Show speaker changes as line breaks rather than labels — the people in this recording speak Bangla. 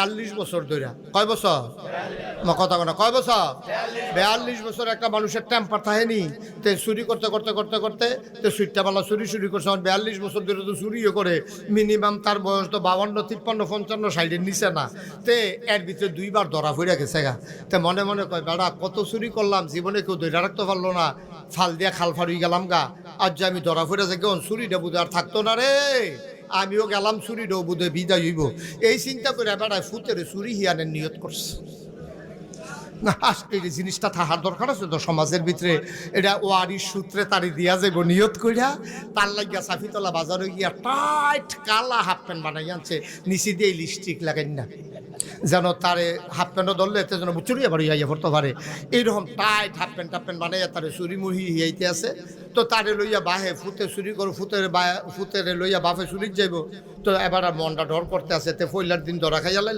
বেয়াল্লিশ বছর ধরে কয় বছর? কথা কথা কয় বছর? বেয়াল্লিশ বছর একটা মানুষের টেম্পার থাকেনি তে চুরি করতে করতে করতে করতে তো সুইটটা বেলা চুরি চুরি করছে। আমার বিয়াল্লিশ বছর ধরে তো চুরিও করে মিনিমাম তার বয়স তো বাউন্ন তিপ্পান্ন, পঞ্চান্ন সাইডের নিচে না। তে এর ভিতরে দুইবার ধরা পড়ে গেছে গা। তে মনে মনে কয়, বেড়া, কত চুরি করলাম, জীবনে কেউ ধরে রাখতে পারল না। ফাল দিয়া খাল ফাড়ি গেলাম গা। আজ যে আমি ধরা পড়ে যাই কেমন চুরিটা বুধ আর থাকতো না রে। আমিও গেলাম চুরি ডো বুধে বিদায় হইব। এই চিন্তা করে বেড়ায় ফুতেরে চুরি হিয়ানের নিয়ত করছে। না, আজকে এই জিনিসটা থাকার দরকার আছে তো সমাজের ভিতরে, এটা ওয়ারির সূত্রে তারি দিয়া যাইব নিয়ত করিয়া তার লাগিয়া সাফিতলা বাজারে গিয়া টাইট কালা হাফ প্যান্ট বানাই আনছে, নিচে দিয়ে লিপস্টিক লাগাই না। যেন তারে হাফ প্যান্টও ধরলে এতে যেন চুরি আবার ইয়া পড়তে পারে। এইরকম tight half pant half pant বানাইয়া তারে চুরি মুহি হিয়াইতে আছে। তো তারে লইয়া বাহে ফুতে চুরি করো ফুতের বা ফুতের লইয়া বাফে চুরি যাইব। তো এবার মনটা ডর করতে আছে, তে ফইলার দিন ধরা খাইয়া